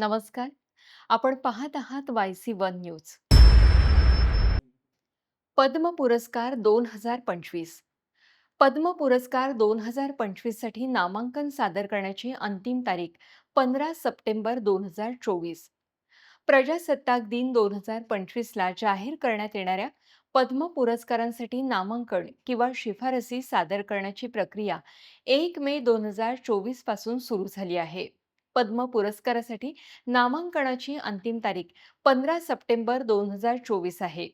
नमस्कार. आपण पाहत आहात Y C one news. Padma पुरस्कार दोन हजार पंचवीस. पद्म पुरस्कार दोन हजार पंचवीससाठी नामांकन सादर करण्याची अंतिम तारीख पंधरा सप्टेंबर दोन हजार चोवीस. प्रजासत्ताक दिन दोन हजार पंचवीसला जाहीर करण्यात येणाऱ्या पद्म पुरस्कारांसाठी नामांकन किंवा शिफारसी सादर करण्याची प्रक्रिया एक मे दोन हजार चोवीसपासून सुरू झाली आहे. पद्म पुरस्कारासाठी नामांकनाची अंतिम तारीख पंधरा सप्टेंबर दोन हजार चोवीस आहे.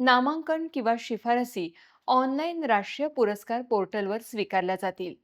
नामांकन किंवा शिफारसी ऑनलाईन राष्ट्रीय पुरस्कार पोर्टलवर स्वीकारल्या जातील.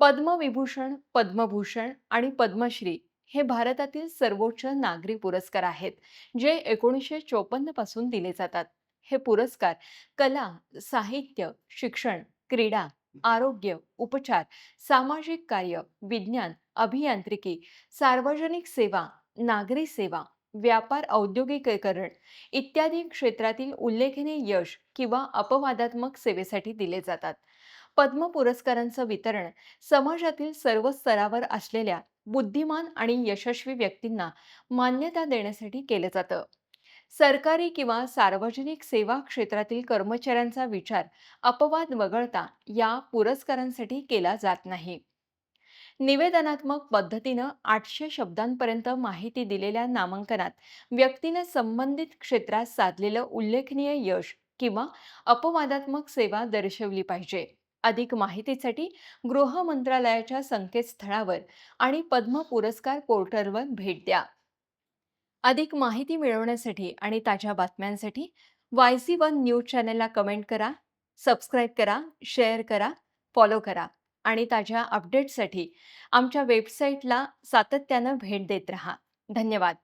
पद्मविभूषण पद्मभूषण आणि पद्मश्री हे भारतातील सर्वोच्च नागरी पुरस्कार आहेत जे एकोणीसशे चोपन्नपासून दिले जातात. हे पुरस्कार कला साहित्य शिक्षण क्रीडा आरोग्य उपचार सामाजिक कार्य विज्ञान अभियांत्रिकी सार्वजनिक सेवा नागरी सेवा व्यापार औद्योगिकीकरण इत्यादी क्षेत्रातील उल्लेखनीय यश किंवा अपवादात्मक सेवेसाठी दिले जातात. पद्म पुरस्कारांचं वितरण समाजातील सर्व स्तरावर असलेल्या बुद्धिमान आणि यशस्वी व्यक्तींना मान्यता देण्यासाठी केलं जातं. सरकारी किंवा सार्वजनिक सेवा क्षेत्रातील कर्मचाऱ्यांचा विचार अपवाद वगळता या पुरस्कारांसाठी केला जात नाही. निवेदनात्मक पद्धतीनं आठशे शब्दांपर्यंत माहिती दिलेल्या नामांकनात व्यक्तीनं संबंधित क्षेत्रात साधलेलं उल्लेखनीय यश किंवा अपवादात्मक सेवा दर्शवली पाहिजे. अधिक माहितीसाठी गृह मंत्रालयाच्या संकेतस्थळावर आणि पद्म पुरस्कार पोर्टलवर भेट द्या. अधिक माहिती मिळवण्यासाठी आणि ताज्या बातम्यांसाठी वाय सी वन न्यूज चॅनलला कमेंट करा सबस्क्राईब करा शेअर करा फॉलो करा. आणि ताज्या अपडेट्ससाठी आमच्या वेबसाईटला सातत्यानं भेट देत रहा. धन्यवाद.